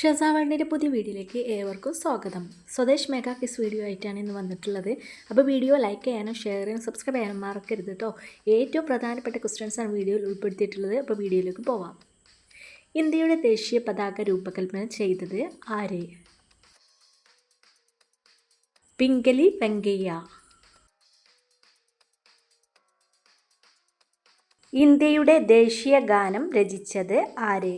ഷസാവാളിന്റെ പുതിയ വീഡിയോയിലേക്ക് ഏവർക്കും സ്വാഗതം. സ്വദേശ് മെഗാ കിസ് വീഡിയോ ആയിട്ടാണ് ഇന്ന് വന്നിട്ടുള്ളത്. അപ്പോൾ വീഡിയോ ലൈക്ക് ചെയ്യാനും ഷെയർ ചെയ്യാനും സബ്സ്ക്രൈബ് ചെയ്യാനും മറക്കരുത് കേട്ടോ ഏറ്റവും പ്രധാനപ്പെട്ട ക്വസ്റ്റ്യൻസാണ് വീഡിയോയിൽ ഉൾപ്പെടുത്തിയിട്ടുള്ളത്. അപ്പോൾ വീഡിയോയിലേക്ക് പോവാം. ഇന്ത്യയുടെ ദേശീയ പതാക രൂപകൽപ്പന ചെയ്തത് ആര്? പിങ്കലി വെങ്കയ്യ. ഇന്ത്യയുടെ ദേശീയ ഗാനം രചിച്ചത് ആര്?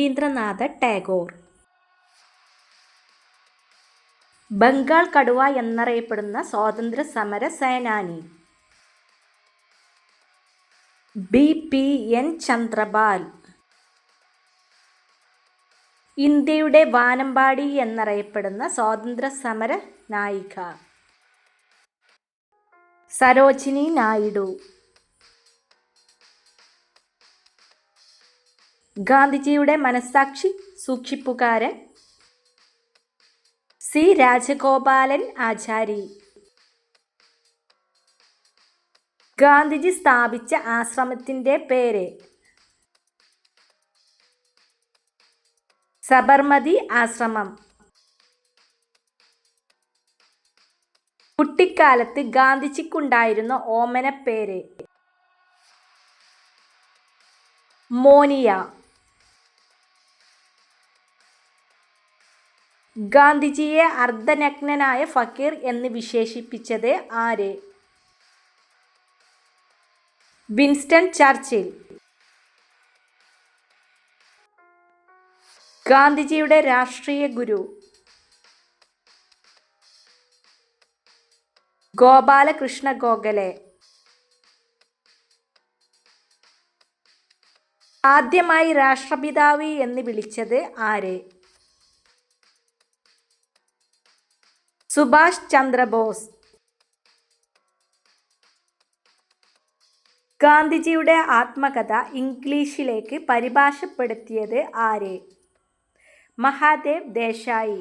രവീന്ദ്രനാഥ ടാഗോർ. ബംഗാൾ കടുവ എന്നറിയപ്പെടുന്ന സ്വാതന്ത്ര്യ സമര സേനാനി. ബി. പി. എൻ. ചന്ദ്രപാൽ. ഇന്ത്യയുടെ വാനമ്പാടി എന്നറിയപ്പെടുന്ന സ്വാതന്ത്ര്യ സമര നായിക. സരോജിനി നായിഡു. ഗാന്ധിജിയുടെ മനസ്സാക്ഷി സൂക്ഷിപ്പുകാരൻ സി രാജഗോപാലൻ ആചാരി. ഗാന്ധിജി സ്ഥാപിച്ച ആശ്രമത്തിന്റെ പേര് സബർമതി ആശ്രമം. കുട്ടിക്കാലത്ത് ഗാന്ധിജിക്കുണ്ടായിരുന്ന ഓമനപ്പേര് മോനിയ. ഗാന്ധിജിയെ അർദ്ധനഗ്നനായ ഫക്കീർ എന്ന് വിശേഷിപ്പിച്ചത് ആര്? Winston Churchill. ഗാന്ധിജിയുടെ രാഷ്ട്രീയ ഗുരു. ഗോപാലകൃഷ്ണ ഗോഖലെ. ആദ്യമായി രാഷ്ട്രപിതാവ് എന്ന് വിളിച്ചത് ആര്? സുഭാഷ് ചന്ദ്രബോസ് ഗാന്ധിജിയുടെ ആത്മകഥ ഇംഗ്ലീഷിലേക്ക് പരിഭാഷപ്പെടുത്തിയത് ആര്? മഹാദേവ് ദേശായി.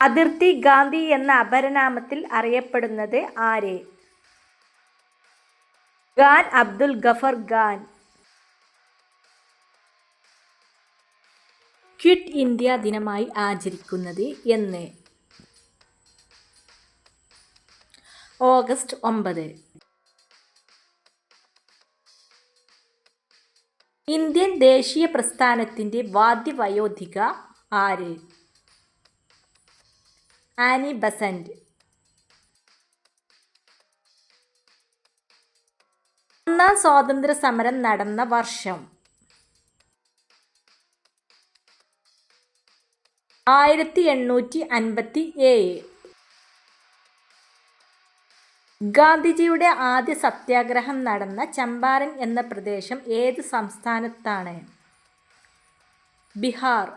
അതിർത്തി ഗാന്ധി എന്ന അപരനാമത്തിൽ അറിയപ്പെടുന്നത് ആര്? ഖാൻ അബ്ദുൽ ഗഫർ ഖാൻ. ഇന്ത്യ ദിനമായി ആചരിക്കുന്നത് എന്ന്. ഓഗസ്റ്റ് ഒമ്പത്. ഇന്ത്യൻ ദേശീയ പ്രസ്ഥാനത്തിന്റെ വാദ്യവയോധിക ആര്? Annie Besant. ഒന്നാം സ്വാതന്ത്ര്യ സമരം നടന്ന വർഷം. ആയിരത്തി എണ്ണൂറ്റി അൻപത്തി ഏഴ് ഗാന്ധിജിയുടെ ആദ്യ സത്യാഗ്രഹം നടന്ന ചമ്പാരൻ എന്ന പ്രദേശം ഏത് സംസ്ഥാനത്താണ്? ബീഹാർ.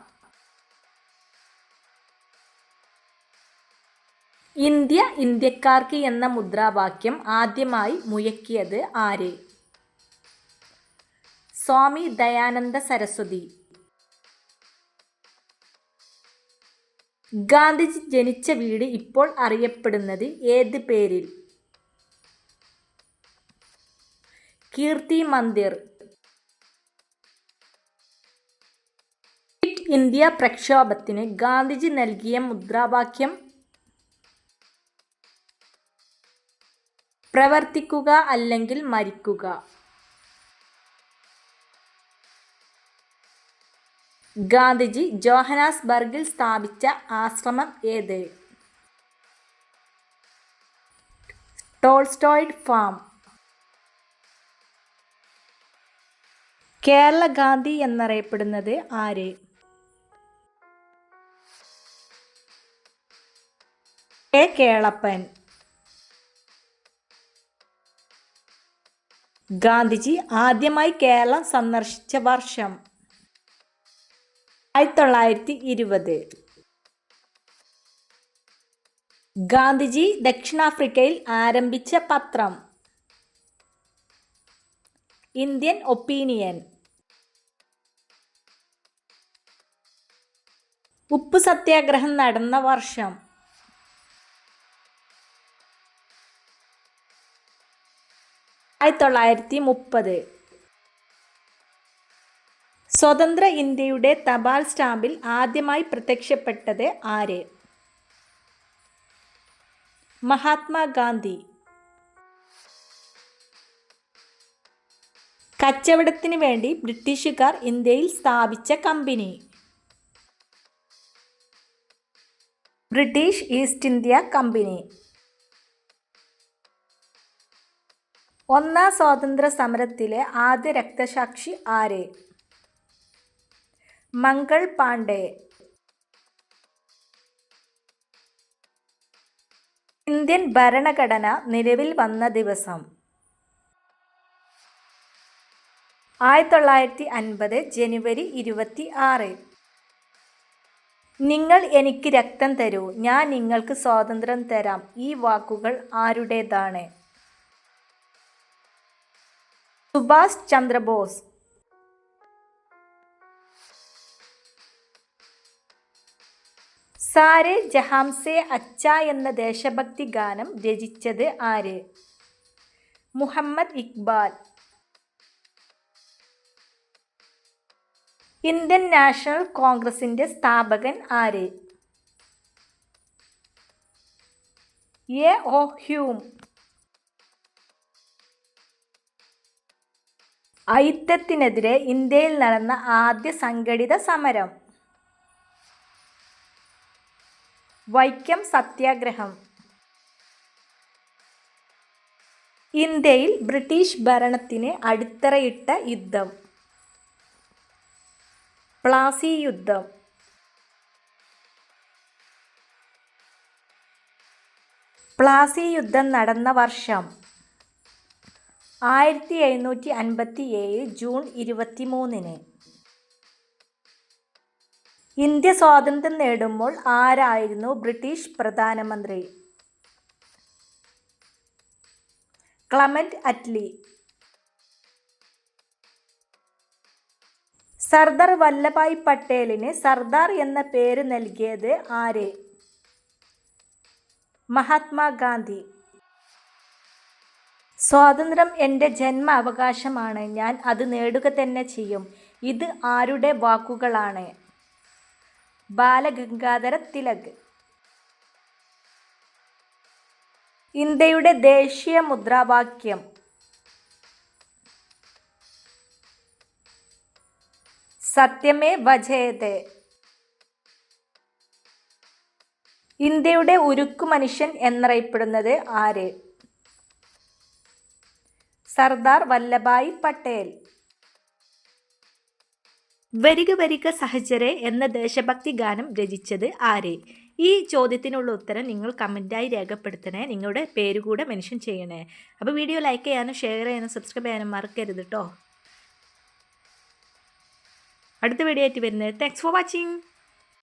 ഇന്ത്യ ഇന്ത്യക്കാർക്ക് എന്ന മുദ്രാവാക്യം ആദ്യമായി മുയക്കിയത് ആര്? സ്വാമി ദയാനന്ദ സരസ്വതി. ഗാന്ധിജി ജനിച്ച വീട് ഇപ്പോൾ അറിയപ്പെടുന്നത് ഏത് പേരിൽ? കീർത്തി മന്ദിർ. ക്വിറ്റ് ഇന്ത്യ പ്രക്ഷോഭത്തിന് ഗാന്ധിജി നൽകിയ മുദ്രാവാക്യം. പ്രവർത്തിക്കുക അല്ലെങ്കിൽ മരിക്കുക. ഗാന്ധിജി ജോഹനാസ്ബർഗിൽ സ്ഥാപിച്ച ആശ്രമം ഏത്? ടോൾസ്റ്റോയിഡ് ഫാം. കേരള ഗാന്ധി എന്നറിയപ്പെടുന്നത് ആര്? എ. കേളപ്പൻ. ഗാന്ധിജി ആദ്യമായി കേരളം സന്ദർശിച്ച വർഷം. ആയിരത്തി തൊള്ളായിരത്തി ഇരുപത് ഗാന്ധിജി ദക്ഷിണാഫ്രിക്കയിൽ ആരംഭിച്ച പത്രം. Indian Opinion. ഉപ്പ് സത്യാഗ്രഹം നടന്ന വർഷം. ആയിരത്തി തൊള്ളായിരത്തി മുപ്പത് സ്വതന്ത്ര ഇന്ത്യയുടെ തപാൽ സ്റ്റാമ്പിൽ ആദ്യമായി പ്രത്യക്ഷപ്പെട്ടത് ആര്? മഹാത്മാഗാന്ധി. കച്ചവടത്തിന് വേണ്ടി ബ്രിട്ടീഷുകാർ ഇന്ത്യയിൽ സ്ഥാപിച്ച company. British East India company. ഒന്നാം സ്വാതന്ത്ര്യ സമരത്തിലെ ആദ്യ രക്തസാക്ഷി ആര്? മംഗൾ പാണ്ഡെ. ഇന്ത്യൻ ഭരണഘടന നിലവിൽ വന്ന ദിവസം. ആയിരത്തി തൊള്ളായിരത്തി അൻപത് ജനുവരി ഇരുപത്തി ആറ് നിങ്ങൾ എനിക്ക് രക്തം തരൂ. ഞാൻ നിങ്ങൾക്ക് സ്വാതന്ത്ര്യം തരാം. ഈ വാക്കുകൾ ആരുടേതാണ് സുഭാഷ് ചന്ദ്രബോസ്. സാരെ ജഹാംസെ അച്ച എന്ന ദേശഭക്തി ഗാനം രചിച്ചത് ആര്? മുഹമ്മദ് ഇക്ബാൽ. ഇന്ത്യൻ നാഷണൽ കോൺഗ്രസിന്റെ സ്ഥാപകൻ ആര്? എ. ഒ. ഹ്യൂം. ഐത്യത്തിനെതിരെ ഇന്ത്യയിൽ നടന്ന ആദ്യ സംഘടിത സമരം. വൈക്കം സത്യാഗ്രഹം. ഇന്ത്യയിൽ ബ്രിട്ടീഷ് ഭരണത്തിന് അടിത്തറയിട്ട യുദ്ധം. പ്ലാസി യുദ്ധം. പ്ലാസി യുദ്ധം നടന്ന വർഷം ആയിരത്തി എഴുന്നൂറ്റി അൻപത്തി ഏഴ് ജൂൺ ഇരുപത്തി മൂന്നിന് ഇന്ത്യ സ്വാതന്ത്ര്യം നേടുമ്പോൾ ആരായിരുന്നു ബ്രിട്ടീഷ് പ്രധാനമന്ത്രി? Clement Attlee. സർദാർ വല്ലഭായ് പട്ടേലിന് സർദാർ എന്ന പേര് നൽകിയത് ആര്? മഹാത്മാഗാന്ധി സ്വാതന്ത്ര്യം എന്റെ ജന്മ അവകാശമാണ് ഞാൻ അത് നേടുക തന്നെ ചെയ്യും. ഇത് ആരുടെ വാക്കുകളാണ്? ബാലഗംഗാധര തിലക്. ഇന്ത്യയുടെ ദേശീയ മുദ്രാവാക്യം. സത്യമേ വജയതേ ഇന്ത്യയുടെ ഉരുക്കു മനുഷ്യൻ എന്നറിയപ്പെടുന്നത് ആര്? സർദാർ വല്ലഭായ് പട്ടേൽ. വരിക വരിക സഹചരെ എന്ന ദേശഭക്തി ഗാനം രചിച്ചത് ആര്? ഈ ചോദ്യത്തിനുള്ള ഉത്തരം നിങ്ങൾ കമന്റായി രേഖപ്പെടുത്തണേ. നിങ്ങളുടെ പേര് കൂടെ മെൻഷൻ ചെയ്യണേ. അപ്പോൾ വീഡിയോ ലൈക്ക് ചെയ്യാനും ഷെയർ ചെയ്യാനും സബ്സ്ക്രൈബ് ചെയ്യാനും മറക്കരുത് കേട്ടോ അടുത്ത വീഡിയോ ആയിട്ട് വരുന്നത്. Thanks for watching